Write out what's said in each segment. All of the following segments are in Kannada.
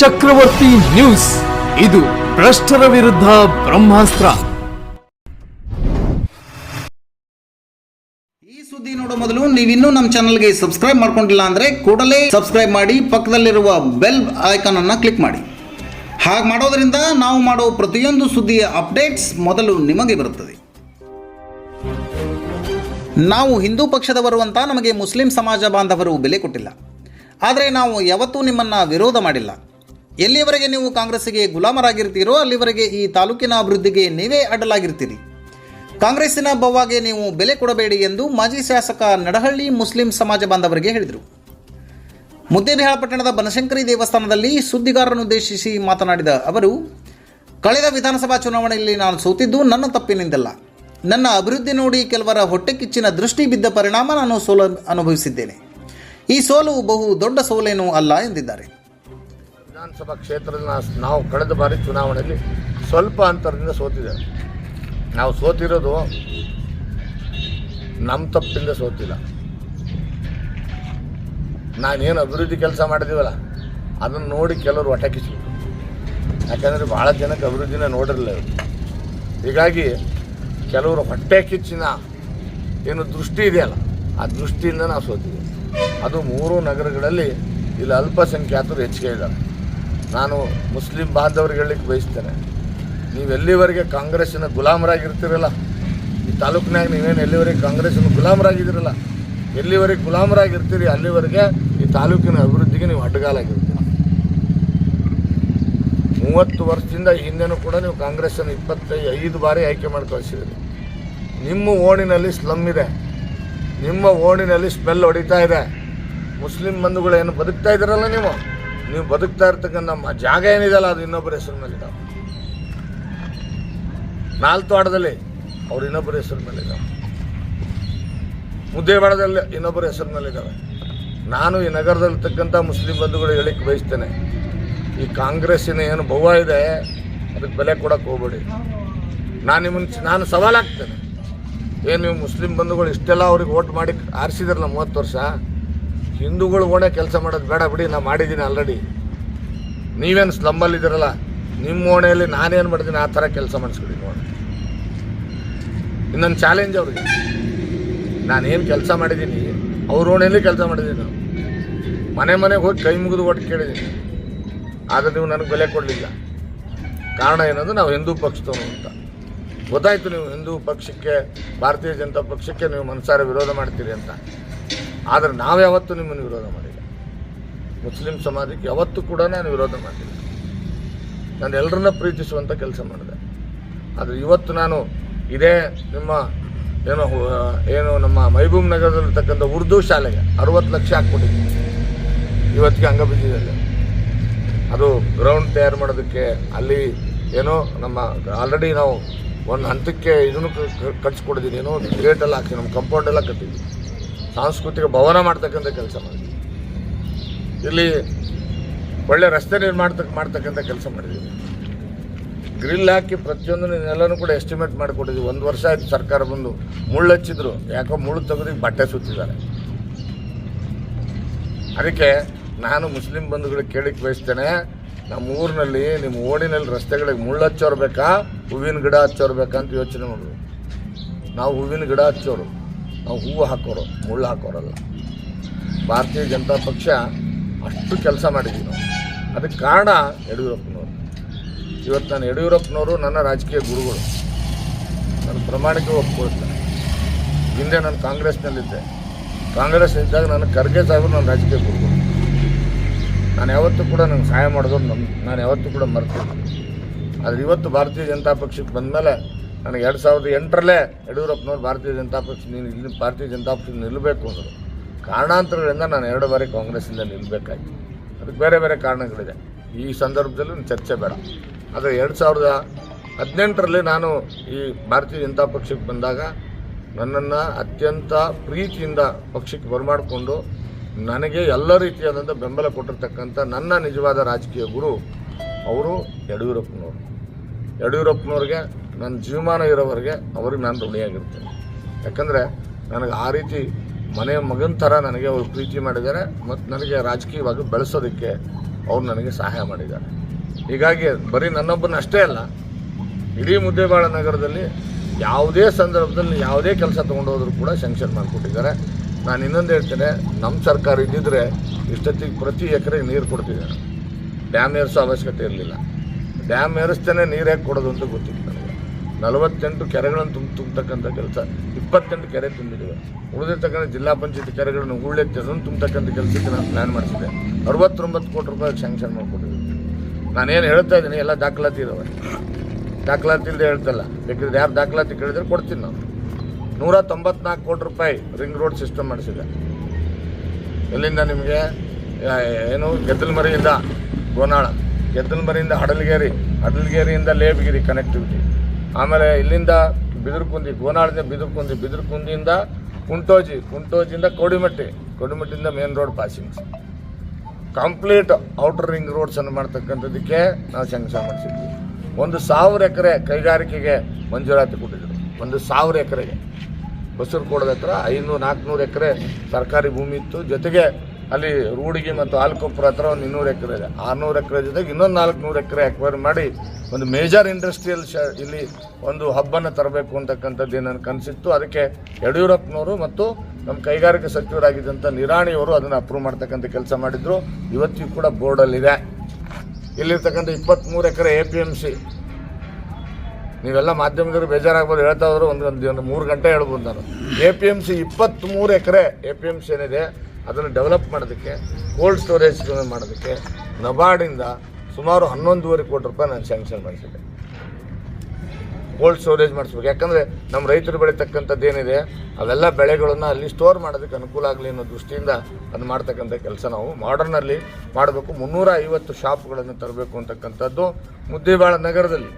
ಚಕ್ರವರ್ತಿ ನ್ಯೂಸ್. ಇದು ಭ್ರಷ್ಟರ ವಿರುದ್ಧ ಬ್ರಹ್ಮಾಸ್ತ್ರ. ಈ ಸುದ್ದಿ ನೋಡೋ ಮೊದಲು ನೀವಿನ್ನೂ ನಮ್ಮ ಚಾನಲ್ಗೆ ಸಬ್ಸ್ಕ್ರೈಬ್ ಮಾಡ್ಕೊಂಡಿಲ್ಲ ಅಂದ್ರೆ ಕೂಡಲೇ ಸಬ್ಸ್ಕ್ರೈಬ್ ಮಾಡಿ, ಪಕ್ಕದಲ್ಲಿರುವ ಬೆಲ್ ಐಕಾನ್ ಅನ್ನು ಕ್ಲಿಕ್ ಮಾಡಿ. ಹಾಗೆ ಮಾಡೋದ್ರಿಂದ ನಾವು ಮಾಡೋ ಪ್ರತಿಯೊಂದು ಸುದ್ದಿಯ ಅಪ್ಡೇಟ್ಸ್ ಮೊದಲು ನಿಮಗೆ ಬರುತ್ತದೆ. ನಾವು ಹಿಂದೂ ಪಕ್ಷದವರು ಅಂತ ನಮಗೆ ಮುಸ್ಲಿಂ ಸಮಾಜ ಬಾಂಧವರು ಬೆಲೆ ಕೊಟ್ಟಿಲ್ಲ. ಆದರೆ ನಾವು ಯಾವತ್ತೂ ನಿಮ್ಮನ್ನು ವಿರೋಧ ಮಾಡಿಲ್ಲ. ಎಲ್ಲಿಯವರೆಗೆ ನೀವು ಕಾಂಗ್ರೆಸ್ಸಿಗೆ ಗುಲಾಮರಾಗಿರ್ತೀರೋ ಅಲ್ಲಿವರೆಗೆ ಈ ತಾಲೂಕಿನ ಅಭಿವೃದ್ಧಿಗೆ ನೀವೇ ಅಡ್ಡಲಾಗಿರ್ತೀರಿ. ಕಾಂಗ್ರೆಸ್ಸಿನ ಬವ್ವಾಗೆ ನೀವು ಬೆಲೆ ಕೊಡಬೇಡಿ ಎಂದು ಮಾಜಿ ಶಾಸಕ ನಡಹಳ್ಳಿ ಮುಸ್ಲಿಂ ಸಮಾಜ ಬಾಂಧವರಿಗೆ ಹೇಳಿದರು. ಮುದ್ದೇಬಿಹಾಳ ಪಟ್ಟಣದ ಬನಶಂಕರಿ ದೇವಸ್ಥಾನದಲ್ಲಿ ಸುದ್ದಿಗಾರರನ್ನುದ್ದೇಶಿಸಿ ಮಾತನಾಡಿದ ಅವರು, ಕಳೆದ ವಿಧಾನಸಭಾ ಚುನಾವಣೆಯಲ್ಲಿ ನಾನು ಸೋತಿದ್ದು ನನ್ನ ತಪ್ಪಿನಿಂದಲ್ಲ. ನನ್ನ ಅಭಿವೃದ್ಧಿ ನೋಡಿ ಕೆಲವರ ಹೊಟ್ಟೆ ಕಿಚ್ಚಿನ ದೃಷ್ಟಿ ಬಿದ್ದ ಪರಿಣಾಮ ನಾನು ಸೋಲು ಅನುಭವಿಸಿದ್ದೇನೆ. ಈ ಸೋಲು ಬಹು ದೊಡ್ಡ ಸೋಲೇನೂ ಅಲ್ಲ ಎಂದಿದ್ದಾರೆ. ವಿಧಾನಸಭಾ ಕ್ಷೇತ್ರದಲ್ಲಿ ನಾವು- ಕಳೆದ ಬಾರಿ ಚುನಾವಣೆಯಲ್ಲಿ ಸ್ವಲ್ಪ ಅಂತರದಿಂದ ಸೋತಿದ್ದೇವೆ. ನಾವು ಸೋತಿರೋದು ನಮ್ಮ ತಪ್ಪಿಂದ ಸೋತಿಲ್ಲ. ನಾನೇನು ಅಭಿವೃದ್ಧಿ ಕೆಲಸ ಮಾಡಿದೀವಲ್ಲ, ಅದನ್ನು ನೋಡಿ ಕೆಲವರು ಕಿಚ್ಚಿಬಿಟ್ರು ಯಾಕಂದರೆ ಭಾಳ ಜನಕ್ಕೆ ಅಭಿವೃದ್ಧಿನ ನೋಡಿರಲಿಲ್ಲ ಹೀಗಾಗಿ ಕೆಲವರು ಹೊಟ್ಟೆ ಕಿಚ್ಚಿನ ಏನು ದೃಷ್ಟಿ ಇದೆಯಲ್ಲ, ಆ ದೃಷ್ಟಿಯಿಂದ ನಾವು ಸೋತಿದ್ದೀವಿ ಅದು ಮೂರು ನಗರಗಳಲ್ಲಿ ಇಲ್ಲಿ ಅಲ್ಪಸಂಖ್ಯಾತರು ಹೆಚ್ಚಿಗೆ ಇದ್ದಾರೆ. ನಾನು ಮುಸ್ಲಿಂ ಬಾಂಧವರಿಗೆ ಹೇಳಲಿಕ್ಕೆ ಬಯಸ್ತೇನೆ. ನೀವು ಎಲ್ಲಿವರೆಗೆ ಕಾಂಗ್ರೆಸ್ಸಿನ ಗುಲಾಮರಾಗಿರ್ತೀರಲ್ಲ, ಈ ತಾಲೂಕಿನಾಗ ನೀವೇನು ಎಲ್ಲಿವರೆಗೆ ಕಾಂಗ್ರೆಸ್ಸಿನ ಗುಲಾಮರಾಗಿದ್ದೀರಲ್ಲ, ಎಲ್ಲಿವರೆಗೆ ಗುಲಾಮರಾಗಿರ್ತೀರಿ ಅಲ್ಲಿವರೆಗೆ ಈ ತಾಲೂಕಿನ ಅಭಿವೃದ್ಧಿಗೆ ನೀವು ಅಡ್ಡಗಾಲಾಗಿರ್ತೀರಿ. ಮೂವತ್ತು ವರ್ಷದಿಂದ ಹಿಂದೆನೂ ಕೂಡ ನೀವು ಕಾಂಗ್ರೆಸ್ಸನ್ನು ಇಪ್ಪತ್ತೈದು ಐದು ಬಾರಿ ಆಯ್ಕೆ ಮಾಡಿ ಕಳಿಸಿದ್ರಿ ನಿಮ್ಮ ಓಣಿನಲ್ಲಿ ಸ್ಲಮ್ ಇದೆ. ನಿಮ್ಮ ಓಣಿನಲ್ಲಿ ಸ್ಮೆಲ್ ಹೊಡಿತಾ ಇದೆ. ಮುಸ್ಲಿಂ ಬಂಧುಗಳೇನು ಬದುಕ್ತಾ ಇದ್ದೀರಲ್ಲ ನೀವು? ನೀವು ಬದುಕ್ತಾ ಇರ್ತಕ್ಕಂಥ ನಮ್ಮ ಜಾಗ ಏನಿದೆಯಲ್ಲ, ಅದು ಇನ್ನೊಬ್ಬರ ಹೆಸರು ನಾಲ್ಕು ನಾಲ್ತವಾಡದಲ್ಲಿ ಅವ್ರು ಇನ್ನೊಬ್ಬರ ಹೆಸರು ಮೇಲಿದ್ದಾವೆ ಮುದ್ದೇವಾಡದಲ್ಲಿ ಇನ್ನೊಬ್ಬರ ಹೆಸರು ಮೇಲಿದ್ದಾವೆ ನಾನು ಈ ನಗರದಲ್ಲಿರ್ತಕ್ಕಂಥ ಮುಸ್ಲಿಂ ಬಂಧುಗಳು ಹೇಳಿಕ್ಕೆ ಬಯಸ್ತೇನೆ. ಈ ಕಾಂಗ್ರೆಸ್ಸಿನ ಏನು ಭವ ಇದೆ, ಅದಕ್ಕೆ ಬೆಲೆ ಕೊಡಕ್ಕೆ ಹೋಗ್ಬೇಡಿ. ನಾನು ನಿಮ್ಮನ್ನು ನಾನು ಸವಾಲಾಗ್ತೇನೆ. ಏನು ನೀವು ಮುಸ್ಲಿಂ ಬಂಧುಗಳು ಇಷ್ಟೆಲ್ಲ ಅವ್ರಿಗೆ ಓಟ್ ಮಾಡಿ ಆರಿಸಿದ್ರಲ್ಲ ಮೂವತ್ತು ವರ್ಷ? ಹಿಂದೂಗಳು ಓಣೆ ಕೆಲಸ ಮಾಡೋದು ಬೇಡ ಬಿಡಿ, ನಾನು ಮಾಡಿದ್ದೀನಿ ಆಲ್ರೆಡಿ ನೀವೇನು ಸ್ಲಮ್ಮಲ್ಲಿದ್ದೀರಲ್ಲ ನಿಮ್ಮ ಓಣೆಯಲ್ಲಿ ನಾನೇನು ಮಾಡ್ತೀನಿ, ಆ ಥರ ಕೆಲಸ ಮಾಡಿಸ್ಕೊಡಿ ನೋಡಿ ಇನ್ನೊಂದು ಚಾಲೆಂಜ್ ಅವ್ರಿಗೆ. ನಾನೇನು ಕೆಲಸ ಮಾಡಿದ್ದೀನಿ ಅವ್ರ ಓಣೆಯಲ್ಲಿ ಕೆಲಸ ಮಾಡಿದ್ದೀನಿ ನಾವು ಮನೆ ಮನೆಗೆ ಹೋಗಿ ಕೈ ಮುಗಿದು ಒಟ್ಟು ಕೇಳಿದ್ದೀನಿ ಆದರೆ ನೀವು ನನಗೆ ಬೆಲೆ ಕೊಡಲಿಲ್ಲ. ಕಾರಣ ಏನಂದ್ರೆ ನಾವು ಹಿಂದೂ ಪಕ್ಷದವನು ಅಂತ. ಗೊತ್ತಾಯ್ತು ನೀವು ಹಿಂದೂ ಪಕ್ಷಕ್ಕೆ, ಭಾರತೀಯ ಜನತಾ ಪಕ್ಷಕ್ಕೆ ನೀವು ಮನಸಾರ ವಿರೋಧ ಮಾಡ್ತೀರಿ ಅಂತ. ಆದರೆ ನಾವು ಯಾವತ್ತೂ ನಿಮ್ಮನ್ನು ವಿರೋಧ ಮಾಡಿಲ್ಲ. ಮುಸ್ಲಿಂ ಸಮಾಜಕ್ಕೆ ಯಾವತ್ತೂ ಕೂಡ ನಾನು ವಿರೋಧ ಮಾಡಿಲ್ಲ ನಾನು ಎಲ್ಲರನ್ನ ಪ್ರೀತಿಸುವಂಥ ಕೆಲಸ ಮಾಡಿದೆ. ಆದರೆ ಇವತ್ತು ನಾನು ಇದೇ ನಿಮ್ಮ ಏನು ಏನು ನಮ್ಮ ಮೈಭೂಮ್ ನಗರದಲ್ಲಿರ್ತಕ್ಕಂಥ ಉರ್ದು ಶಾಲೆಗೆ ಅರುವತ್ತು ಲಕ್ಷ ಹಾಕ್ಬಿಟ್ಟಿದ್ದೀನಿ. ಇವತ್ತಿಗೆ ಬಿದ್ದಿದೆ. ಅದು ಗ್ರೌಂಡ್ ತಯಾರು ಮಾಡೋದಕ್ಕೆ ಅಲ್ಲಿ ಏನೋ ನಮ್ಮ ಆಲ್ರೆಡಿ ನಾವು ಒಂದು ಹಂತಕ್ಕೆ ಇದನ್ನು ಕಟ್ಸ್ಕೊಡಿದ್ದೀನಿ ಏನೋ ಗೇಟ್ ಎಲ್ಲ ಹಾಕಿ ನಮ್ಮ ಕಂಪೌಂಡೆಲ್ಲ ಕಟ್ಟಿದ್ವಿ ಸಾಂಸ್ಕೃತಿಕ ಭವನ ಮಾಡ್ತಕ್ಕಂಥ ಕೆಲಸ ಮಾಡಿದ್ವಿ. ಇಲ್ಲಿ ಒಳ್ಳೆ ರಸ್ತೆ ನಿರ್ಮಾಣ ಮಾಡ್ತಕ್ಕಂಥ ಕೆಲಸ ಮಾಡಿದ್ದೀವಿ ಗ್ರಿಲ್ ಹಾಕಿ ಪ್ರತಿಯೊಂದು ನೆಲನೂ ಕೂಡ ಎಸ್ಟಿಮೇಟ್ ಮಾಡಿಕೊಟ್ಟಿದ್ವಿ. ಒಂದು ವರ್ಷ ಆಯ್ತು ಸರ್ಕಾರ ಬಂದು ಮುಳ್ಳು ಹಚ್ಚಿದ್ರು ಯಾಕೋ ಮುಳ್ಳು ತೆಗೆದು ಬಟ್ಟೆ ಸುತ್ತಿದ್ದಾರೆ. ಅದಕ್ಕೆ ನಾನು ಮುಸ್ಲಿಂ ಬಂಧುಗಳಿಗೆ ಕೇಳಿಕ್ಕೆ ಬಯಸ್ತೇನೆ ನಮ್ಮ ಊರಿನಲ್ಲಿ ನಿಮ್ಮ ಓಣಿನಲ್ಲಿ ರಸ್ತೆಗಳಿಗೆ ಮುಳ್ಳು ಹಚ್ಚೋರ್ಬೇಕಾ ಹೂವಿನ ಗಿಡ ಹಚ್ಚೋರ್ಬೇಕಾ ಅಂತ ಯೋಚನೆ ಮಾಡೋದು. ನಾವು ಹೂವಿನ ಗಿಡ ಹಚ್ಚೋರು. ನಾವು ಹೂವು ಹಾಕೋರು, ಮುಳ್ಳು ಹಾಕೋರಲ್ಲ. ಭಾರತೀಯ ಜನತಾ ಪಕ್ಷ ಅಷ್ಟು ಕೆಲಸ ಮಾಡಿದ್ದೀವಿ ನಾವು. ಅದಕ್ಕೆ ಕಾರಣ ಯಡಿಯೂರಪ್ಪನವರು. ಇವತ್ತು ನಾನು ಯಡಿಯೂರಪ್ಪನವರು ನನ್ನ ರಾಜಕೀಯ ಗುರುಗಳು. ನಾನು ಪ್ರಮಾಣಿಕ ಒಪ್ಕೊಳ್ತೇನೆ ಹಿಂದೆ ನಾನು ಕಾಂಗ್ರೆಸ್ನಲ್ಲಿದ್ದೆ. ಕಾಂಗ್ರೆಸ್ ಇದ್ದಾಗ ನಾನು ಖರ್ಗೆ ಸಾಹೇಬರು ನನ್ನ ರಾಜಕೀಯ ಗುರುಗಳು. ನಾನು ಯಾವತ್ತೂ ಕೂಡ ನನಗೆ ಸಹಾಯ ಮಾಡಿದ್ರು ನಮ್ಮ ನಾನು ಯಾವತ್ತೂ ಕೂಡ ಮರ್ತೀನಿ ಆದರೆ ಇವತ್ತು ಭಾರತೀಯ ಜನತಾ ಪಕ್ಷಕ್ಕೆ ಬಂದಮೇಲೆ ನನಗೆ ಎರಡು ಸಾವಿರದ ಎಂಟರಲ್ಲೇ ಯಡಿಯೂರಪ್ಪನವ್ರು ಭಾರತೀಯ ಜನತಾ ಪಕ್ಷ ನೀನು ಇಲ್ಲಿ ಭಾರತೀಯ ಜನತಾ ಪಕ್ಷ ನಿಲ್ಲಬೇಕು ಅಂದರು. ಕಾರಣಾಂತರಗಳಿಂದ ನಾನು ಎರಡು ಬಾರಿ ಕಾಂಗ್ರೆಸ್ಸಿಂದ ನಿಲ್ಲಬೇಕಾಯ್ತು ಅದಕ್ಕೆ ಬೇರೆ ಬೇರೆ ಕಾರಣಗಳಿದೆ. ಈ ಸಂದರ್ಭದಲ್ಲಿ ಚರ್ಚೆ ಬೇಡ. ಆದರೆ ಎರಡು ಸಾವಿರದ ಹದಿನೆಂಟರಲ್ಲಿ ನಾನು ಈ ಭಾರತೀಯ ಜನತಾ ಪಕ್ಷಕ್ಕೆ ಬಂದಾಗ ನನ್ನನ್ನು ಅತ್ಯಂತ ಪ್ರೀತಿಯಿಂದ ಪಕ್ಷಕ್ಕೆ ಬರಮಾಡಿಕೊಂಡು ನನಗೆ ಎಲ್ಲ ರೀತಿಯಾದಂಥ ಬೆಂಬಲ ಕೊಟ್ಟಿರ್ತಕ್ಕಂಥ ನನ್ನ ನಿಜವಾದ ರಾಜಕೀಯ ಗುರು ಅವರು ಯಡಿಯೂರಪ್ಪನವರು. ಯಡಿಯೂರಪ್ಪನವ್ರಿಗೆ ನನ್ನ ಜೀವಮಾನ ಇರೋವರೆಗೆ ಅವ್ರಿಗೆ ನಾನು ಋಣಿಯಾಗಿರ್ತೇನೆ ಯಾಕಂದರೆ ನನಗೆ ಆ ರೀತಿ ಮನೆ ಮಗನ ಥರ ನನಗೆ ಅವರು ಪ್ರೀತಿ ಮಾಡಿದ್ದಾರೆ ಮತ್ತು ನನಗೆ ರಾಜಕೀಯವಾಗಿ ಬೆಳೆಸೋದಕ್ಕೆ ಅವ್ರು ನನಗೆ ಸಹಾಯ ಮಾಡಿದ್ದಾರೆ. ಹೀಗಾಗಿ ಬರೀ ನನ್ನೊಬ್ಬನ ಅಷ್ಟೇ ಅಲ್ಲ, ಇಡೀ ಮುದ್ದೇಬಾಳ ನಗರದಲ್ಲಿ ಯಾವುದೇ ಸಂದರ್ಭದಲ್ಲಿ ಯಾವುದೇ ಕೆಲಸ ತೊಗೊಂಡೋದ್ರು ಕೂಡ ಸ್ಯಾಂಕ್ಷನ್ ಮಾಡಿಕೊಟ್ಟಿದ್ದಾರೆ. ನಾನು ಇನ್ನೊಂದು ಹೇಳ್ತೇನೆ ನಮ್ಮ ಸರ್ಕಾರ ಇದ್ದಿದ್ದರೆ ಇಷ್ಟೊತ್ತಿಗೆ ಪ್ರತಿ ಎಕರೆಗೆ ನೀರು ಕೊಡ್ತಿದ್ದಾರೆ. ಡ್ಯಾಮ್ ಏರಿಸೋ ಅವಶ್ಯಕತೆ ಇರಲಿಲ್ಲ. ಡ್ಯಾಮ್ ಏರಿಸ್ತೇನೆ, ನೀರು ಹೇಗೆ ಕೊಡೋದು ಅಂತ ನನಗೆ ನಲವತ್ತೆಂಟು ಕೆರೆಗಳನ್ನು ತುಂಬ ತುಂಬತಕ್ಕಂಥ ಕೆಲಸ, ಇಪ್ಪತ್ತೆಂಟು ಕೆರೆ ತುಂಬಿದ್ದೇವೆ ಉಳಿದಿರ್ತಕ್ಕಂಥ ಜಿಲ್ಲಾ ಪಂಚಾಯತ್ ಕೆರೆಗಳನ್ನು ಉಳ್ಳೆತ್ತಿ ಅದನ್ನು ತುಂಬತಕ್ಕಂಥ ಕೆಲಸಕ್ಕೆ ನಾನು ಪ್ಲ್ಯಾನ್ ಮಾಡಿಸಿದೆ ಅರವತ್ತೊಂಬತ್ತು ಕೋಟಿ ರೂಪಾಯಿ ಸ್ಯಾಂಕ್ಷನ್ ಮಾಡಿಕೊಟ್ಟಿದ್ದೀನಿ ನಾನೇನು ಹೇಳ್ತಾ ಇದ್ದೀನಿ, ಎಲ್ಲ ದಾಖಲಾತಿ ಇದಾವೆ. ದಾಖಲಾತಿ ಇಲ್ಲದೆ ಹೇಳ್ತಲ್ಲ, ಬೇಕಿದ್ರೆ ಯಾರು ದಾಖಲಾತಿ ಕೇಳಿದ್ರೆ ಕೊಡ್ತೀನಿ ನಾನು. ನೂರ ತೊಂಬತ್ನಾಲ್ಕು ಕೋಟಿ ರೂಪಾಯಿ ರಿಂಗ್ ರೋಡ್ ಸಿಸ್ಟಮ್ ಮಾಡಿಸಿದೆ ಇಲ್ಲಿಂದ ನಿಮಗೆ? ಏನು? ಗೆದ್ದಲ್ಮರಿಯಿಂದ ಗೋನಾಳ. ಗೆದ್ದಲ್ಮರಿಯಿಂದ ಹಡಲ್ಗೇರಿ, ಹಡಲ್ಗೇರಿಯಿಂದ ಲೇಬಗಿರಿ ಕನೆಕ್ಟಿವಿಟಿ ಆಮೇಲೆ ಇಲ್ಲಿಂದ ಬಿದಿರುಕುಂದಿ ಗೋನಾಳದಿಂದ ಬಿದಿರುಕುಂದಿ, ಬಿದಿರುಕುಂದಿಯಿಂದ ಕುಂಟೋಜಿ, ಕುಂಟೋಜಿಯಿಂದ Kodimatti. ಕೋಡಿಮಟ್ಟಿಯಿಂದ main road passing complete outer ring roads ಅನ್ನು ಮಾಡ್ತಕ್ಕಂಥದ್ದಕ್ಕೆ ನಾವು ಶಂಕ್ಷನ್ ಮಾಡಿಸಿದ್ವಿ. ಒಂದು ಸಾವಿರ ಎಕರೆ ಕೈಗಾರಿಕೆಗೆ ಮಂಜೂರಾತಿ ಕೊಟ್ಟಿದ್ರು. ಒಂದು ಸಾವಿರ ಎಕರೆಗೆ. ಬಸೂರು ಹತ್ರ ಐನೂರು, ನಾಲ್ಕುನೂರು ಎಕರೆ ಸರ್ಕಾರಿ ಭೂಮಿ ಇತ್ತು. ಜೊತೆಗೆ ಅಲ್ಲಿ ರೂಡಿಗೆ ಮತ್ತು ಆಲ್ಕೊಪ್ಪರ ಹತ್ರ ಒಂದು ಇನ್ನೂರು ಎಕರೆ ಇದೆ. ಆರುನೂರು ಎಕರೆ ಜೊತೆಗೆ ಇನ್ನೊಂದು ನಾಲ್ಕುನೂರು ಎಕರೆ ಅಕ್ವೈರ್ ಮಾಡಿ ಒಂದು ಮೇಜರ್ ಇಂಡಸ್ಟ್ರಿಯಲ್ ಶ ಇಲ್ಲಿ ಒಂದು ಹಬ್ಬನ್ನು ತರಬೇಕು ಅಂತಕ್ಕಂಥದ್ದು ನನ್ನ ಕನಸಿತ್ತು. ಅದಕ್ಕೆ ಯಡಿಯೂರಪ್ಪನವರು ಮತ್ತು ನಮ್ಮ ಕೈಗಾರಿಕಾ ಸಚಿವರಾಗಿದ್ದಂಥ ನಿರಾಣಿಯವರು ಅದನ್ನು ಅಪ್ರೂವ್ ಮಾಡ್ತಕ್ಕಂಥ ಕೆಲಸ ಮಾಡಿದ್ರು. ಇವತ್ತಿಗೂ ಕೂಡ ಬೋರ್ಡಲ್ಲಿದೆ ಇಲ್ಲಿರ್ತಕ್ಕಂಥ ಇಪ್ಪತ್ತ್ಮೂರು acre A P M C ನೀವೆಲ್ಲ ಮಾಧ್ಯಮದವರು ಬೇಜಾರಾಗ್ಬೋದು, ಹೇಳ್ತಾ ಹೋದ್ರೆ, ಒಂದು ಒಂದು ಮೂರು ಗಂಟೆ ಹೇಳ್ಬೋದು ನಾನು. ಎ ಪಿ ಎಂ ಸಿ ಇಪ್ಪತ್ತ್ಮೂರು acre A P M C ಏನಿದೆ ಅದನ್ನು ಡೆವಲಪ್ ಮಾಡೋದಕ್ಕೆ ಕೋಲ್ಡ್ ಸ್ಟೋರೇಜ್ ಮಾಡೋದಕ್ಕೆ, ನಬಾರ್ಡಿಂದ ಸುಮಾರು ಹನ್ನೊಂದೂವರೆ ಕೋಟಿ ರೂಪಾಯಿ ನಾನು ಸ್ಯಾಂಕ್ಷನ್ ಮಾಡಿಸಿದೆ. ಕೋಲ್ಡ್ ಸ್ಟೋರೇಜ್ ಮಾಡಿಸ್ಬೇಕು. ಯಾಕಂದರೆ ನಮ್ಮ ರೈತರು ಬೆಳೀತಕ್ಕಂಥದ್ದು ಏನಿದೆ ಅವೆಲ್ಲ ಬೆಳೆಗಳನ್ನು ಅಲ್ಲಿ ಸ್ಟೋರ್ ಮಾಡೋದಕ್ಕೆ ಅನುಕೂಲ ಆಗಲಿ ಅನ್ನೋ ದೃಷ್ಟಿಯಿಂದ ಅದು ಮಾಡ್ತಕ್ಕಂಥ ಕೆಲಸ ನಾವು ಮಾಡರ್ನಲ್ಲಿ ಮಾಡಬೇಕು. ಮುನ್ನೂರ ಐವತ್ತು ಶಾಪ್ಗಳನ್ನು ತರಬೇಕು ಅಂತಕ್ಕಂಥದ್ದು ಮುದ್ದೇಬಾಳ ನಗರದಲ್ಲಿ.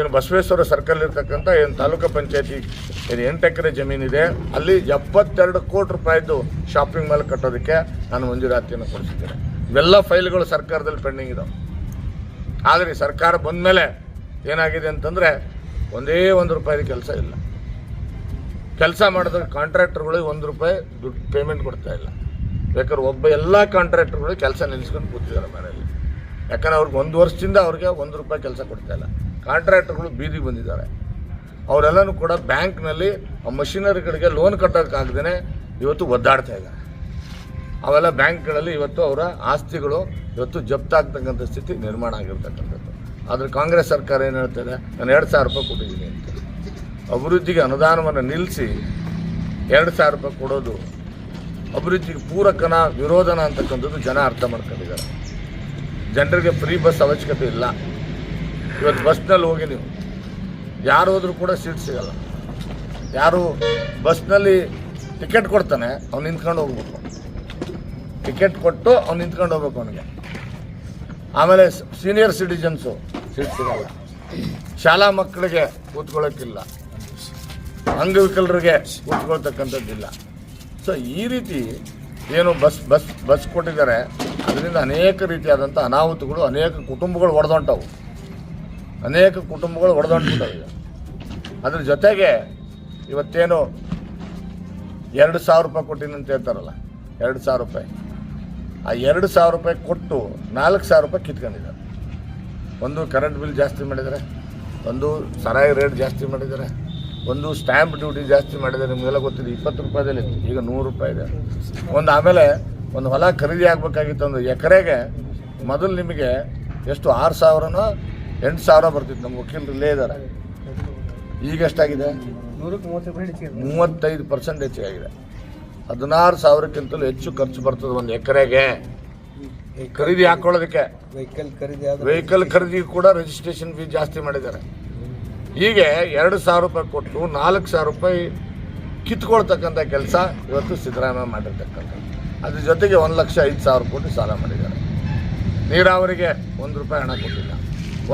ಏನು ಬಸವೇಶ್ವರ ಸರ್ಕಲ್ ಇರ್ತಕ್ಕಂಥ ಏನು ತಾಲೂಕು ಪಂಚಾಯತಿ ಏನು ಎಂಟು ಎಕರೆ ಜಮೀನಿದೆ ಅಲ್ಲಿ ಎಪ್ಪತ್ತೆರಡು ಕೋಟಿ ರೂಪಾಯಿದು ಶಾಪಿಂಗ್ ಮಾಲ್ ಕಟ್ಟೋದಕ್ಕೆ ನಾನು ಮಂಜೂರಾತಿಯನ್ನು ಕೊಡಿಸಿದ್ದೇನೆ. ಇವೆಲ್ಲ ಫೈಲ್ಗಳು ಸರ್ಕಾರದಲ್ಲಿ ಪೆಂಡಿಂಗ್ ಇದಾವೆ. ಆದರೆ ಸರ್ಕಾರ ಬಂದ ಮೇಲೆ ಏನಾಗಿದೆ ಅಂತಂದರೆ ಒಂದೇ ಒಂದು ರೂಪಾಯಿ ಕೆಲಸ ಇಲ್ಲ. ಕೆಲಸ ಮಾಡಿದ್ರೆ ಕಾಂಟ್ರಾಕ್ಟರ್ಗಳಿಗೆ ಒಂದು ರೂಪಾಯಿ ದುಡ್ಡು ಪೇಮೆಂಟ್ ಕೊಡ್ತಾ ಇಲ್ಲ. ಬೇಕಾದ್ರೆ ಒಬ್ಬ ಎಲ್ಲ ಕಾಂಟ್ರಾಕ್ಟರ್ಗಳು ಕೆಲಸ ನಿಲ್ಲಿಸ್ಕೊಂಡು ಕೂತಿದ್ದಾರೆ ಮನೆಯಲ್ಲಿ. ಯಾಕಂದ್ರೆ ಅವ್ರಿಗೆ ಒಂದು ವರ್ಷದಿಂದ ಅವ್ರಿಗೆ ಒಂದು ರೂಪಾಯಿ ಕೆಲಸ ಕೊಡ್ತಾ ಇಲ್ಲ. ಕಾಂಟ್ರಾಕ್ಟರ್ಗಳು ಬೀದಿಗೆ ಬಂದಿದ್ದಾರೆ. ಅವರೆಲ್ಲನೂ ಕೂಡ ಬ್ಯಾಂಕ್ನಲ್ಲಿ ಆ ಮಷಿನರಿಗಳಿಗೆ ಲೋನ್ ಕಟ್ಟೋಕ್ಕಾಗ್ದೇ ಇವತ್ತು ಒದ್ದಾಡ್ತಾ ಇದ್ದಾರೆ. ಅವೆಲ್ಲ ಬ್ಯಾಂಕ್ಗಳಲ್ಲಿ ಇವತ್ತು ಅವರ ಆಸ್ತಿಗಳು ಇವತ್ತು ಜಪ್ತಾಗ್ತಕ್ಕಂಥ ಸ್ಥಿತಿ ನಿರ್ಮಾಣ ಆಗಿರ್ತಕ್ಕಂಥದ್ದು. ಆದರೆ ಕಾಂಗ್ರೆಸ್ ಸರ್ಕಾರ ಏನು ಹೇಳ್ತಾರೆ ನಾನು ಎರಡು ಸಾವಿರ ರೂಪಾಯಿ ಕೊಟ್ಟಿದ್ದೀನಿ ಅಂತ. ಅಭಿವೃದ್ಧಿಗೆ ಅನುದಾನವನ್ನು ನಿಲ್ಲಿಸಿ ಎರಡು ಸಾವಿರ ರೂಪಾಯಿ ಕೊಡೋದು ಅಭಿವೃದ್ಧಿಗೆ ಪೂರಕನ ವಿರೋಧನ ಅಂತಕ್ಕಂಥದ್ದು ಜನ ಅರ್ಥ ಮಾಡ್ಕೊಂಡಿದ್ದಾರೆ. ಜನರಿಗೆ ಫ್ರೀ ಬಸ್ ಅವಶ್ಯಕತೆ ಇಲ್ಲ. ಇವತ್ತು ಬಸ್ನಲ್ಲಿ ಹೋಗಿ ನೀವು. ಯಾರು ಹೋದ್ರೂ ಕೂಡ ಸೀಟ್ ಸಿಗಲ್ಲ. ಯಾರು ಬಸ್ನಲ್ಲಿ ಟಿಕೆಟ್ ಕೊಡ್ತಾನೆ, ಅವ್ನು ನಿಂತ್ಕೊಂಡು ಹೋಗ್ಬೇಕು. ಟಿಕೆಟ್ ಕೊಟ್ಟು ಅವ್ನು ನಿಂತ್ಕೊಂಡು ಹೋಗ್ಬೇಕು ಅವನಿಗೆ. ಆಮೇಲೆ ಸೀನಿಯರ್ ಸಿಟಿಜನ್ಸು ಸೀಟ್ ಸಿಗಲ್ಲ. ಶಾಲಾ ಮಕ್ಕಳಿಗೆ ಕೂತ್ಕೊಳ್ಳೋಕ್ಕಿಲ್ಲ ಅಂಗವಿಕಲರಿಗೆ ಕೂತ್ಕೊಳ್ತಕ್ಕಂಥದ್ದಿಲ್ಲ. ಸೊ ಈ ರೀತಿ ಏನು ಬಸ್ ಬಸ್ ಬಸ್ ಕೊಟ್ಟಿದ್ದಾರೆ, ಅದರಿಂದ ಅನೇಕ ರೀತಿಯಾದಂಥ ಅನಾಹುತಗಳು, ಅನೇಕ ಕುಟುಂಬಗಳು ಒಡೆದೊಂಟವು. ಅನೇಕ ಕುಟುಂಬಗಳು ಒಡೆದೊಂಟ್ಬಿಟ್ಟವೆ ಅದ್ರ ಜೊತೆಗೆ ಇವತ್ತೇನು ಎರಡು ಸಾವಿರ ರೂಪಾಯಿ ಕೊಟ್ಟಿನಿ ಅಂತ ಹೇಳ್ತಾರಲ್ಲ, ಎರಡು ಸಾವಿರ ರೂಪಾಯಿ. ಆ ಎರಡು ಸಾವಿರ ರೂಪಾಯಿ ಕೊಟ್ಟು ನಾಲ್ಕು ಸಾವಿರ ರೂಪಾಯಿ ಕಿತ್ಕೊಂಡಿದ್ದಾರೆ. ಒಂದು ಕರೆಂಟ್ ಬಿಲ್ ಜಾಸ್ತಿ ಮಾಡಿದ್ದಾರೆ, ಒಂದು ಸರಾಯಿ ರೇಟ್ ಜಾಸ್ತಿ ಮಾಡಿದ್ದಾರೆ, ಒಂದು ಸ್ಟ್ಯಾಂಪ್ ಡ್ಯೂಟಿ ಜಾಸ್ತಿ ಮಾಡಿದ್ದಾರೆ, ನಿಮಗೆಲ್ಲ ಗೊತ್ತಿದೆ, ಇಪ್ಪತ್ತು ರೂಪಾಯಿದಲ್ಲಿ ಈಗ ನೂರು ರೂಪಾಯಿ ಇದೆ. ಒಂದು ಆಮೇಲೆ ಒಂದು ಹೊಲ ಖರೀದಿ ಆಗಬೇಕಾಗಿತ್ತು ಒಂದು ಎಕರೆಗೆ ಮೊದಲು ನಿಮಗೆ ಎಷ್ಟು? ಆರು ಸಾವಿರನೋ ಎಂಟು ಸಾವಿರ ಬರ್ತಿತ್ತು, ನಮ್ಮ ವಕೀಲರು ಇಲ್ಲೇ ಇದ್ದಾರೆ. ಈಗ ಎಷ್ಟಾಗಿದೆ? ಮೂವತ್ತೈದು ಪರ್ಸೆಂಟ್ ಆಗಿದೆ ಹದಿನಾರು ಸಾವಿರಕ್ಕಿಂತಲೂ ಹೆಚ್ಚು ಖರ್ಚು ಬರ್ತದೆ ಒಂದು ಎಕರೆಗೆ. ಖರೀದಿ ಹಾಕೊಳ್ಳೋದಕ್ಕೆ. ವೆಹಿಕಲ್ ಖರೀದಿ ವೆಹಿಕಲ್ ಖರೀದಿ ಕೂಡ ರಿಜಿಸ್ಟ್ರೇಷನ್ ಫೀಸ್ ಜಾಸ್ತಿ ಮಾಡಿದ್ದಾರೆ. ಹೀಗೆ ಎರಡು ಸಾವಿರ ರೂಪಾಯಿ ಕೊಟ್ಟು ನಾಲ್ಕು ಸಾವಿರ ರೂಪಾಯಿ ಕಿತ್ಕೊಳ್ತಕ್ಕಂಥ ಕೆಲಸ ಇವತ್ತು ಸಿದ್ದರಾಮಯ್ಯ ಮಾಡಿರ್ತಕ್ಕಂಥ ಅದ್ರ ಜೊತೆಗೆ ಒಂದು ಲಕ್ಷ ಐದು ಸಾವಿರ ಕೋಟಿ ಸಾಲ ಮಾಡಿದ್ದಾರೆ. ನೀರಾವರಿಗೆ ಒಂದು ರೂಪಾಯಿ ಹಣ ಕೊಟ್ಟಿಲ್ಲ.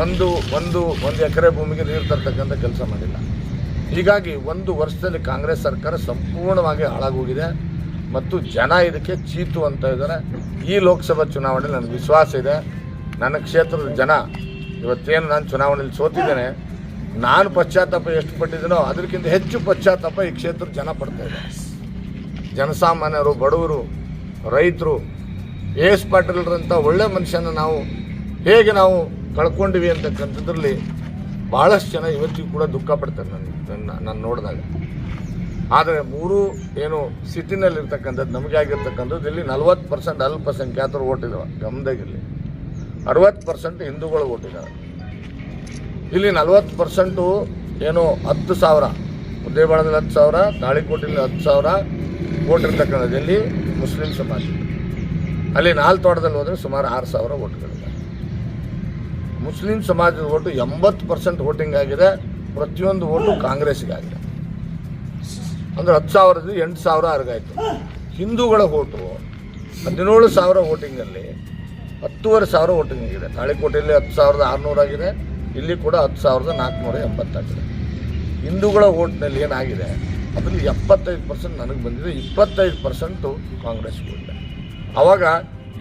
ಒಂದು ಒಂದು ಒಂದು ಎಕರೆ ಭೂಮಿಗೆ ನೀರು ತರ್ತಕ್ಕಂಥ ಕೆಲಸ ಮಾಡಿಲ್ಲ. ಹೀಗಾಗಿ ಒಂದು ವರ್ಷದಲ್ಲಿ ಕಾಂಗ್ರೆಸ್ ಸರ್ಕಾರ ಸಂಪೂರ್ಣವಾಗಿ ಹಾಳಾಗೋಗಿದೆ ಮತ್ತು ಜನ ಇದಕ್ಕೆ ಚೀತು ಅಂತ ಇದ್ದಾರೆ. ಈ ಲೋಕಸಭಾ ಚುನಾವಣೆಯಲ್ಲಿ ನನಗೆ ವಿಶ್ವಾಸ ಇದೆ. ನನ್ನ ಕ್ಷೇತ್ರದ ಜನ, ಇವತ್ತೇನು ನಾನು ಚುನಾವಣೆಯಲ್ಲಿ ಸೋತಿದ್ದೇನೆ, ನಾನು ಪಶ್ಚಾತ್ತಾಪ ಎಷ್ಟು ಪಟ್ಟಿದ್ದೀನೋ ಅದಕ್ಕಿಂತ ಹೆಚ್ಚು ಪಶ್ಚಾತ್ತಾಪ ಈ ಕ್ಷೇತ್ರದ ಜನ ಪಡ್ತಾ ಇದೆ ಜನಸಾಮಾನ್ಯರು, ಬಡವರು, ರೈತರು ಎ ಎಸ್ ಪಾಟೀಲ್ರಂಥ ಒಳ್ಳೆ ಮನುಷ್ಯನ ನಾವು ಹೇಗೆ ನಾವು ಕಳ್ಕೊಂಡಿವಿ ಅಂತಕ್ಕಂಥದ್ರಲ್ಲಿ ಭಾಳಷ್ಟು ಜನ ಇವತ್ತಿಗೂ ಕೂಡ ದುಃಖ ಪಡ್ತಾರೆ ನನ್ನ ನನ್ನ ನಾನು ನೋಡಿದಾಗ. ಆದರೆ ಮೂರು ಏನು ಸಿಟಿನಲ್ಲಿರ್ತಕ್ಕಂಥದ್ದು, ನಮಗೆ ಆಗಿರ್ತಕ್ಕಂಥದ್ದು, ಇಲ್ಲಿ ನಲ್ವತ್ತು ಪರ್ಸೆಂಟ್ ಅಲ್ಪಸಂಖ್ಯಾತರು ಓಟಿದಾವೆ ಗಮನದಾಗಿರಲಿ ಅರವತ್ತು ಪರ್ಸೆಂಟ್ ಹಿಂದೂಗಳು ಓಟಿದ್ದಾರೆ ಇಲ್ಲಿ ನಲ್ವತ್ತು ಪರ್ಸೆಂಟು ಏನು ಹತ್ತು ಸಾವಿರ, ಮುದ್ದೇಬಾಳದಲ್ಲಿ ಹತ್ತು ಸಾವಿರ ತಾಳಿಕೋಟೆಯಲ್ಲಿ ಹತ್ತು ಸಾವಿರ ಓಟಿರ್ತಕ್ಕಂಥದ್ದು ಇಲ್ಲಿ ಮುಸ್ಲಿಂ ಸಮಾಜ. ಅಲ್ಲಿ ನಾಲ್ಕು ತೋಟದಲ್ಲಿ ಹೋದರೆ ಸುಮಾರು ಆರು ಸಾವಿರ ಓಟ್ಗಳಿದೆ ಮುಸ್ಲಿಂ ಸಮಾಜದ ಓಟು ಎಂಬತ್ತು ಪರ್ಸೆಂಟ್ ವೋಟಿಂಗ್ ಆಗಿದೆ. ಪ್ರತಿಯೊಂದು ಓಟು ಕಾಂಗ್ರೆಸ್ಗಾಗಿದೆ ಅಂದರೆ ಹತ್ತು ಸಾವಿರದ ಎಂಟು ಸಾವಿರ ಅರ್ಗಾಯಿತು. ಹಿಂದೂಗಳ ಓಟು ಹದಿನೇಳು ಸಾವಿರ ವೋಟಿಂಗಲ್ಲಿ ಹತ್ತುವರೆ ಸಾವಿರ ವೋಟಿಂಗ್ ಆಗಿದೆ. ತಾಳಿಕೋಟೆಯಲ್ಲಿ ಹತ್ತು ಸಾವಿರದ ಆರುನೂರಾಗಿದೆ ಇಲ್ಲಿ ಕೂಡ ಹತ್ತು ಸಾವಿರದ ನಾಲ್ಕುನೂರ ಎಂಬತ್ತಾಗಿದೆ ಹಿಂದೂಗಳ ಓಟ್ನಲ್ಲಿ ಏನಾಗಿದೆ? ಅದರಲ್ಲಿ ಎಪ್ಪತ್ತೈದು ಪರ್ಸೆಂಟ್ ನನಗೆ ಬಂದಿದೆ. ಇಪ್ಪತ್ತೈದು ಪರ್ಸೆಂಟು ಕಾಂಗ್ರೆಸ್ಗೆ ಅವಾಗ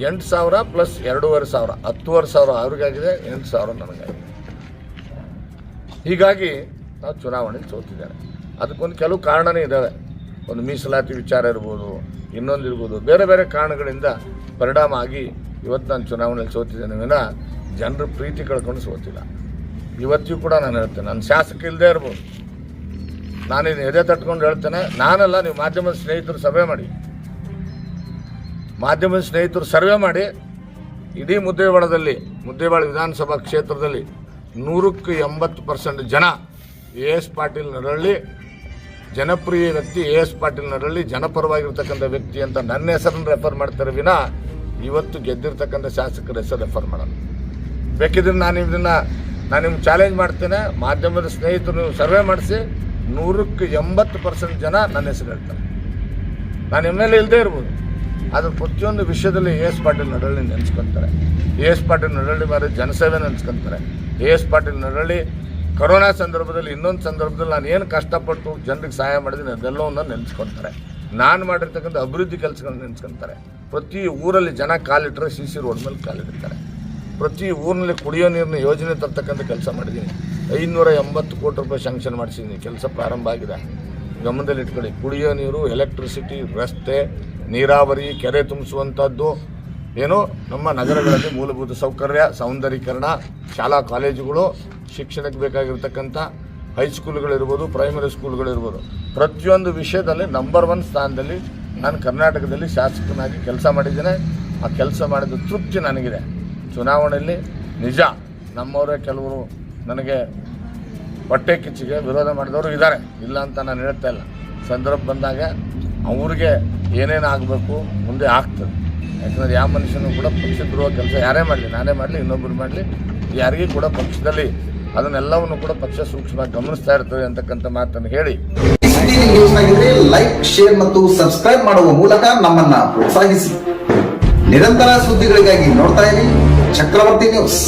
ಎಂಟು ಸಾವಿರ ಪ್ಲಸ್ ಎರಡೂವರೆ ಸಾವಿರ, ಹತ್ತುವರೆ ಸಾವಿರ ಅವ್ರಿಗಾಗಿದೆ, ಎಂಟು ಸಾವಿರ ನನಗಾಗಿದೆ. ಹೀಗಾಗಿ ನಾವು ಚುನಾವಣೆಯಲ್ಲಿ ಸೋತಿದ್ದಾರೆ ಅದಕ್ಕೊಂದು ಕೆಲವು ಕಾರಣನೇ ಇದ್ದಾವೆ. ಒಂದು ಮೀಸಲಾತಿ ವಿಚಾರ ಇರ್ಬೋದು, ಇನ್ನೊಂದು ಇರ್ಬೋದು, ಬೇರೆ ಬೇರೆ ಕಾರಣಗಳಿಂದ ಪರಿಣಾಮ ಆಗಿ ಇವತ್ತು ನಾನು ಚುನಾವಣೆಯಲ್ಲಿ ಸೋತಿದ್ದೇನೆ ವಿನ ಜನರ ಪ್ರೀತಿ ಕಳ್ಕೊಂಡು ಸೋತಿಲ್ಲ. ಇವತ್ತಿಗೂ ಕೂಡ ನಾನು ಹೇಳ್ತೇನೆ ನನ್ನ ಶಾಸಕ ಇಲ್ಲದೆ ಇರ್ಬೋದು. ನಾನಿನ್ನು ಎದೆ ತಟ್ಕೊಂಡು ಹೇಳ್ತೇನೆ, ನಾನಲ್ಲ, ನೀವು ಮಾಧ್ಯಮದ ಸ್ನೇಹಿತರು ಸಭೆ ಮಾಡಿ. ಮಾಧ್ಯಮದ ಸ್ನೇಹಿತರು ಸರ್ವೆ ಮಾಡಿ, ಇಡೀ ಮುದ್ದೇವಾಡದಲ್ಲಿ, ಮುದ್ದೇವಾಡ ವಿಧಾನಸಭಾ ಕ್ಷೇತ್ರದಲ್ಲಿ ನೂರಕ್ಕೆ ಎಂಬತ್ತು ಪರ್ಸೆಂಟ್ ಜನ ಎ ಎಸ್ ಪಾಟೀಲ್ ನರಳ್ಳಿ, ಜನಪ್ರಿಯ ವ್ಯಕ್ತಿ ಎ ಎಸ್ ಪಾಟೀಲ್ ನರಳ್ಳಿ, ಜನಪರವಾಗಿರ್ತಕ್ಕಂಥ ವ್ಯಕ್ತಿ ಅಂತ ನನ್ನ ಹೆಸರನ್ನು ರೆಫರ್ ಮಾಡ್ತಾರೆ ವಿನ, ಇವತ್ತು ಗೆದ್ದಿರ್ತಕ್ಕಂಥ ಶಾಸಕರ ಹೆಸರು ರೆಫರ್ ಮಾಡಲ್ಲ ಬೇಕಿದ್ರೆ ನಾನು ಇದನ್ನು, ನಾನು ನಿಮ್ಗೆ ಚಾಲೆಂಜ್ ಮಾಡ್ತೇನೆ, ಮಾಧ್ಯಮದ ಸ್ನೇಹಿತರು ಸರ್ವೆ ಮಾಡಿಸಿ, ನೂರಕ್ಕೆ ಎಂಬತ್ತು ಪರ್ಸೆಂಟ್ ಜನ ನನ್ನ ಹೆಸರು ಹೇಳ್ತಾರೆ. ನಾನು ಎಂ ಎಲ್ ಎ ಇಲ್ಲದೇ ಇರ್ಬೋದು. ಆದರೆ ಪ್ರತಿಯೊಂದು ವಿಷಯದಲ್ಲಿ ಎ ಎಸ್ ಪಾಟೀಲ್ ನಡಳ್ಳಿ ನೆನೆಸ್ಕೊಂತಾರೆ. ಎ ಎಸ್ ಪಾಟೀಲ್ ನಡಳ್ಳಿ ಮಾರಿ ಜನಸೇವೆ ನೆನೆಸ್ಕೊಂತಾರೆ. A S Patil Nadalli corona ಸಂದರ್ಭದಲ್ಲಿ ಇನ್ನೊಂದು ಸಂದರ್ಭದಲ್ಲಿ ನಾನು ಏನು ಕಷ್ಟಪಟ್ಟು ಜನರಿಗೆ ಸಹಾಯ ಮಾಡಿದ್ದೀನಿ ಅದೆಲ್ಲವನ್ನು ನೆನೆಸ್ಕೊಂತಾರೆ. ನಾನು ಮಾಡಿರ್ತಕ್ಕಂಥ ಅಭಿವೃದ್ಧಿ ಕೆಲಸಗಳನ್ನ ನೆನೆಸ್ಕೊಂತಾರೆ. ಪ್ರತಿ ಊರಲ್ಲಿ ಜನ ಕಾಲಿಟ್ಟರೆ ಸಿ ಸಿ ರೋಡ್ ಮೇಲೆ ಕಾಲಿಡ್ತಾರೆ. ಪ್ರತಿ ಊರಿನಲ್ಲಿ ಕುಡಿಯೋ ನೀರಿನ ಯೋಜನೆ ತರ್ತಕ್ಕಂಥ ಕೆಲಸ ಮಾಡಿದ್ದೀನಿ. ಐನೂರ ಎಂಬತ್ತು ಕೋಟಿ ರೂಪಾಯಿ ಶಾಂಕ್ಷನ್ ಮಾಡಿಸಿದ್ದೀನಿ. ಕೆಲಸ ಪ್ರಾರಂಭ ಆಗಿದೆ. ಗಮನದಲ್ಲಿ ಇಟ್ಕೊಳ್ಳಿ ಕುಡಿಯೋ ನೀರು ಎಲೆಕ್ಟ್ರಿಸಿಟಿ ರಸ್ತೆ ನೀರಾವರಿ, ಕೆರೆ ತುಂಬಿಸುವಂಥದ್ದು ಏನು ನಮ್ಮ ನಗರಗಳಲ್ಲಿ ಮೂಲಭೂತ ಸೌಕರ್ಯ ಸೌಂದರೀಕರಣ ಶಾಲಾ ಕಾಲೇಜುಗಳು, ಶಿಕ್ಷಣಕ್ಕೆ ಬೇಕಾಗಿರ್ತಕ್ಕಂಥ ಹೈಸ್ಕೂಲ್ಗಳಿರ್ಬೋದು ಪ್ರೈಮರಿ ಸ್ಕೂಲ್ಗಳಿರ್ಬೋದು ಪ್ರತಿಯೊಂದು ವಿಷಯದಲ್ಲಿ ನಂಬರ್ ಒನ್ ಸ್ಥಾನದಲ್ಲಿ ನಾನು ಕರ್ನಾಟಕದಲ್ಲಿ ಶಾಸಕನಾಗಿ ಕೆಲಸ ಮಾಡಿದ್ದೇನೆ. ಆ ಕೆಲಸ ಮಾಡಿದ ತೃಪ್ತಿ ನನಗಿದೆ. ಚುನಾವಣೆಯಲ್ಲಿ ನಿಜ, ನಮ್ಮವರೇ ಕೆಲವರು ನನಗೆ ಹೊಟ್ಟೆ ಕಿಚ್ಚಿಗೆ ವಿರೋಧ ಮಾಡಿದವರು ಇದ್ದಾರೆ. ಇಲ್ಲ ಅಂತ ನಾನು ಹೇಳ್ತಾ ಇಲ್ಲ. ಸಂದರ್ಭ ಬಂದಾಗ ಅವ್ರಿಗೆ ಏನೇನು ಆಗಬೇಕು ಮುಂದೆ ಆಗ್ತದೆ. ಯಾಕಂದರೆ ಯಾವ ಮನುಷ್ಯನೂ ಕೂಡ ಪಕ್ಷದ್ರೋಹ ಕೆಲಸ ಯಾರೇ ಮಾಡಲಿ, ನಾನೇ ಮಾಡಲಿ ಇನ್ನೊಬ್ಬರು ಮಾಡಲಿ, ಯಾರಿಗೂ ಕೂಡ ಪಕ್ಷದಲ್ಲಿ ಅದನ್ನೆಲ್ಲವನ್ನು ಕೂಡ ಪಕ್ಷ ಸೂಕ್ಷ್ಮವಾಗಿ ಗಮನಿಸ್ತಾ ಇರ್ತದೆ ಅಂತಕ್ಕಂಥ ಮಾತನ್ನು ಹೇಳಿ. ನ್ಯೂಸ್ ಆಗಿದ್ರೆ ಲೈಕ್ ಶೇರ್ ಮತ್ತು ಸಬ್ಸ್ಕ್ರೈಬ್ ಮಾಡುವ ಮೂಲಕ ನಮ್ಮನ್ನ ಪ್ರೋತ್ಸಾಹಿಸಿ. ನಿರಂತರ ಸುದ್ದಿಗಳಿಗಾಗಿ ನೋಡ್ತಾ ಇರಿ, ಚಕ್ರವರ್ತಿ ನ್ಯೂಸ್